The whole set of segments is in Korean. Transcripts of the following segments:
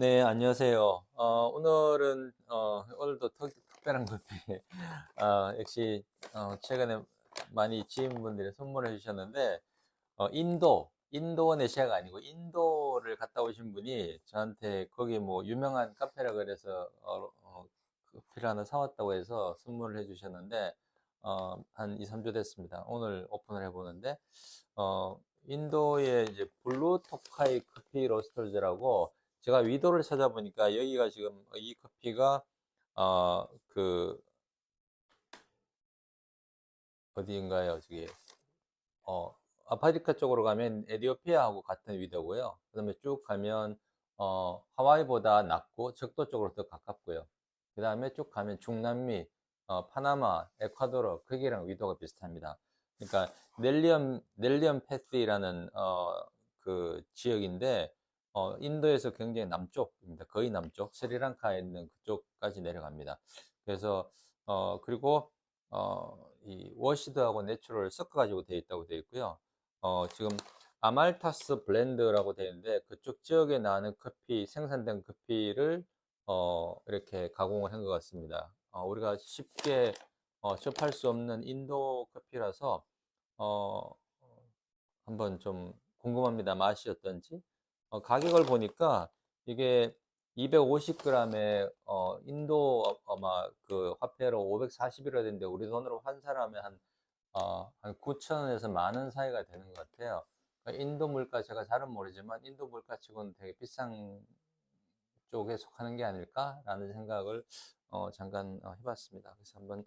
네, 안녕하세요. 어, 오늘은, 어, 오늘도 특, 특별한 커피. 아, 역시, 어, 최근에 많이 지인분들이 선물해 주셨는데, 어, 인도, 인도네시아가 아니고 인도를 갔다 오신 분이 저한테 거기 뭐 유명한 카페라 그래서, 어, 어, 커피를 하나 사왔다고 해서 선물을 해 주셨는데, 어, 한 2, 3주 됐습니다. 오늘 오픈을 해 보는데, 어, 인도의 이제 블루 토카이 커피 로스터즈라고 제가 위도를 찾아보니까 여기가 지금 이 커피가 어 그 어디인가요? 저기 어 아프리카 쪽으로 가면 에티오피아하고 같은 위도고요. 그다음에 쭉 가면 어 하와이보다 낮고 적도 쪽으로 더 가깝고요. 그다음에 쭉 가면 중남미 어 파나마, 에콰도르 거기랑 위도가 비슷합니다. 그러니까 넬리엄 넬리엄 패스라는 어 그 지역인데 어, 인도에서 굉장히 남쪽입니다. 거의 남쪽, 스리랑카에 있는 그쪽까지 내려갑니다. 그래서, 어, 그리고, 어, 이 워시드하고 내추럴 섞어가지고 되어 있다고 되어 있고요. 어, 지금 아말타스 블렌드라고 되어 있는데 그쪽 지역에 나는 커피, 생산된 커피를, 어, 이렇게 가공을 한 것 같습니다. 어, 우리가 쉽게, 어, 접할 수 없는 인도 커피라서, 어, 한번 좀 궁금합니다. 맛이 어떤지. 어, 가격을 보니까 이게 250g에 어, 인도 아마 그 화폐로 540이라 되는데 우리 돈으로 환산하면 한, 어, 한 9,000원에서 만 원 사이가 되는 것 같아요. 그러니까 인도 물가 제가 잘은 모르지만 인도 물가치고는 되게 비싼 쪽에 속하는 게 아닐까라는 생각을 어, 잠깐 어, 해봤습니다. 그래서 한번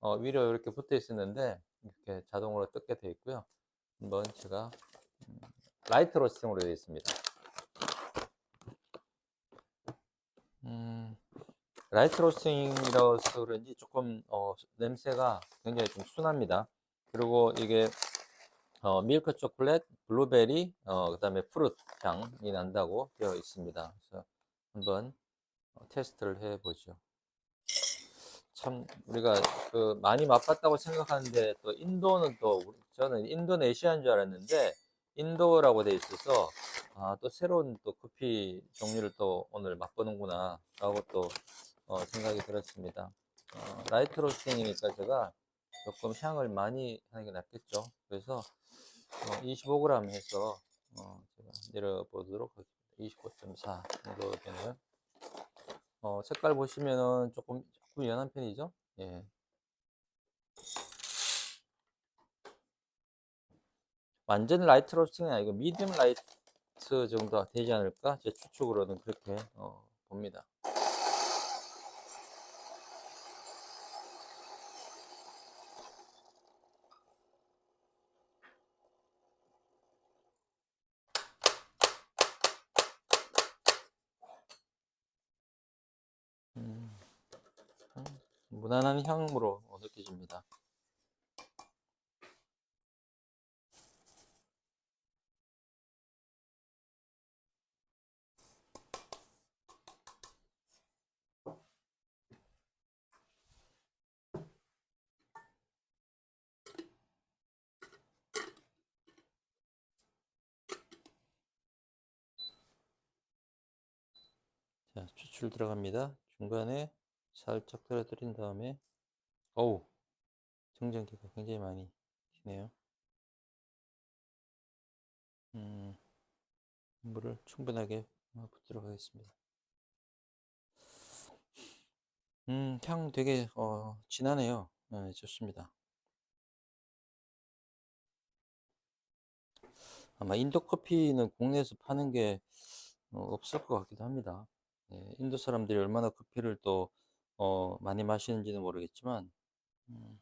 어, 위로 이렇게 붙어 있었는데 이렇게 자동으로 뜯게 되어 있고요. 한번 제가 음, 라이트 로스팅으로 되어 있습니다. 음, 라이트 로스팅이라서 그런지 조금 어, 냄새가 굉장히 좀 순합니다. 그리고 이게 어, 밀크 초콜릿, 블루베리, 어, 그 다음에 프루트 향이 난다고 되어 있습니다. 그래서 한번 어, 테스트를 해보죠. 참 우리가 그 많이 맛봤다고 생각하는데 또 인도는 또 저는 인도네시아인 줄 알았는데 인도라고 돼 있어서 아, 또 새로운 또 커피 종류를 또 오늘 맛보는구나 라고 또 어, 생각이 들었습니다. 어, 라이트 로스팅이니까 제가 조금 향을 많이 하는 게 낫겠죠. 그래서 어, 25g 해서 어, 제가 내려보도록 하겠습니다. 25.4 정도 되는 어, 색깔 보시면은 조금 조금 연한 편이죠. 예. 완전 라이트 로스팅은 아니고 미디움 라이트 정도 되지 않을까? 제 추측으로는 그렇게 어, 봅니다. 음, 향, 무난한 향으로 어, 느껴집니다. 자, 추출 들어갑니다. 중간에 살짝 떨어뜨린 다음에, 어우, 정전기가 굉장히 많이 튀네요. 음, 물을 충분하게 붓도록 하겠습니다. 음, 향 되게, 어, 진하네요. 네, 좋습니다. 아마 인도 커피는 국내에서 파는 게 어, 없을 것 같기도 합니다. 예, 인도 사람들이 얼마나 커피를 또 어, 많이 마시는지는 모르겠지만 음,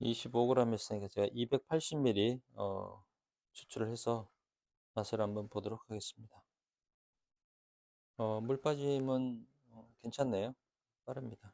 25g 했으니까 제가 280ml 어, 추출을 해서 맛을 한번 보도록 하겠습니다. 어, 물 빠짐은 어, 괜찮네요. 빠릅니다.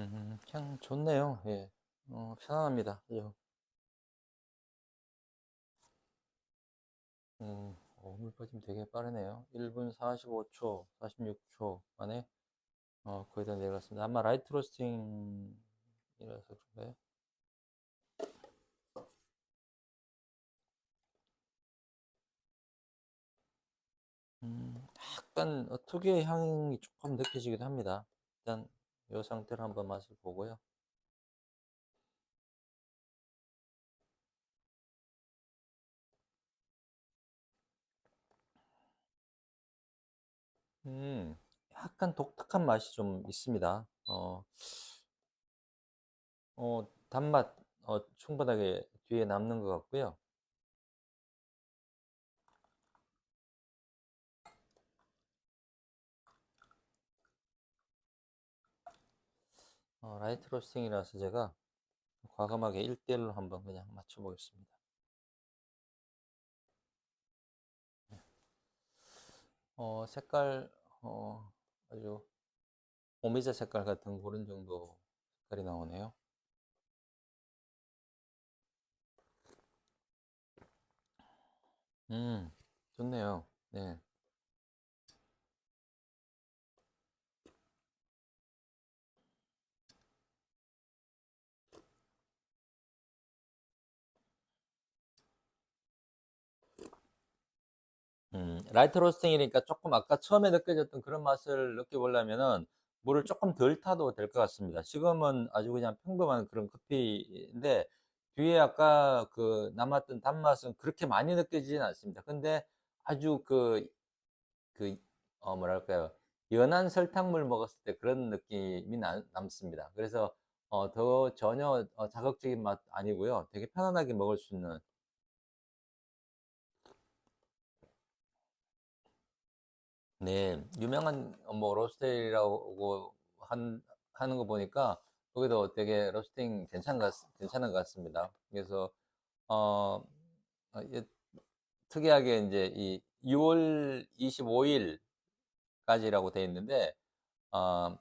음, 그냥 좋네요. 예. 어, 편안합니다. 그죠? 음, 어, 물 빠짐 되게 빠르네요. 1분 45초, 46초 만에 어, 거의 다 내려갔습니다. 아마 라이트 로스팅이라서 그런가요? 음, 약간 어, 특유의 향이 조금 느껴지기도 합니다. 일단 이 상태로 한번 맛을 보고요. 음, 약간 독특한 맛이 좀 있습니다. 어, 어, 단맛 어, 충분하게 뒤에 남는 것 같고요. 어, 라이트 로스팅이라서 제가 과감하게 1대1로 한번 그냥 맞춰보겠습니다. 어, 색깔, 어, 아주 오미자 색깔 같은 그런 정도 색깔이 나오네요. 음, 좋네요. 네. 음, 라이트 로스팅이니까 조금 아까 처음에 느껴졌던 그런 맛을 느껴보려면은 물을 조금 덜 타도 될 것 같습니다. 지금은 아주 그냥 평범한 그런 커피인데 뒤에 아까 그 남았던 단맛은 그렇게 많이 느껴지진 않습니다. 근데 아주 그, 그, 어, 뭐랄까요. 연한 설탕물 먹었을 때 그런 느낌이 남, 남습니다. 그래서 어, 더 전혀 어, 자극적인 맛 아니고요. 되게 편안하게 먹을 수 있는 네, 유명한 뭐 로스테이라고 한, 하는 거 보니까 거기도 되게 로스팅 괜찮은 괜찮은 것 같습니다. 그래서 어, 어, 예, 특이하게 이제 이 6월 25일까지라고 돼 있는데 어,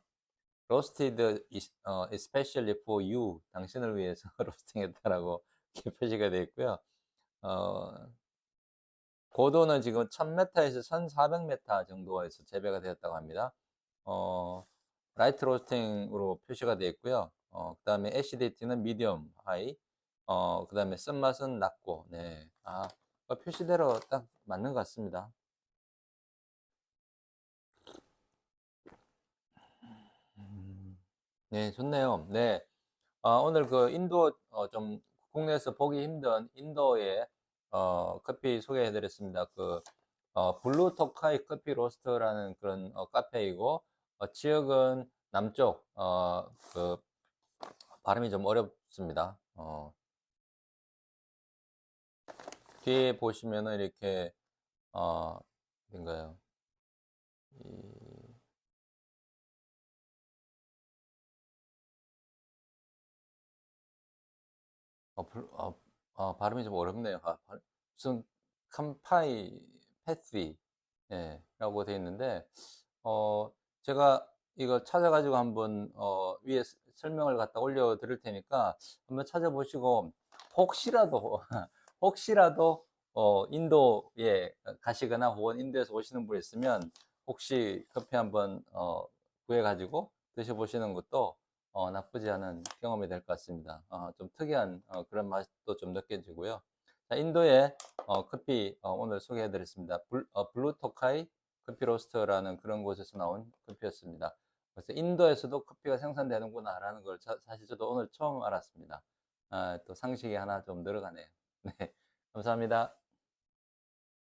is- 어, especially for you 당신을 위해서 로스팅했다라고 표시가 되어 있고요. 어, 고도는 지금 1000m에서 1400m 정도에서 재배가 되었다고 합니다. 어, 라이트 로스팅으로 표시가 되어 있고요. 어, 그 다음에 애시디티는 미디엄 하이. 어, 그 다음에 쓴맛은 낮고, 네. 아, 그 표시대로 딱 맞는 것 같습니다. 음, 네, 좋네요. 네. 아, 오늘 그 인도, 어, 좀 국내에서 보기 힘든 인도의, 어, 커피 소개해 드렸습니다. 그, 어, 블루 토카이 커피 로스터라는 그런 어, 카페이고, 어, 지역은 남쪽, 어, 그, 발음이 좀 어렵습니다. 어, 뒤에 보시면은 이렇게, 어, 어딘가요? 이, 어, 불- 어, 어, 발음이 좀 어렵네요. 아, 발- 무슨 캄파이 패스리 예, 라고 되어 있는데 어, 제가 이거 찾아가지고 한번 어, 위에 스- 설명을 갖다 올려 드릴 테니까 한번 찾아보시고 혹시라도 혹시라도 어, 인도에 가시거나 혹은 인도에서 오시는 분 있으면 혹시 커피 한번 어, 구해 가지고 드셔보시는 것도 어, 나쁘지 않은 경험이 될 것 같습니다. 어, 좀 특이한 어, 그런 맛도 좀 느껴지고요. 자, 인도의 어, 커피 어, 오늘 소개해 드렸습니다. 블, 어, 블루토카이 커피 로스터라는 그런 곳에서 나온 커피였습니다. 그래서 인도에서도 커피가 생산되는구나라는 걸 자- 사실 저도 오늘 처음 알았습니다. 아, 또 상식이 하나 좀 늘어가네요. 네, 감사합니다.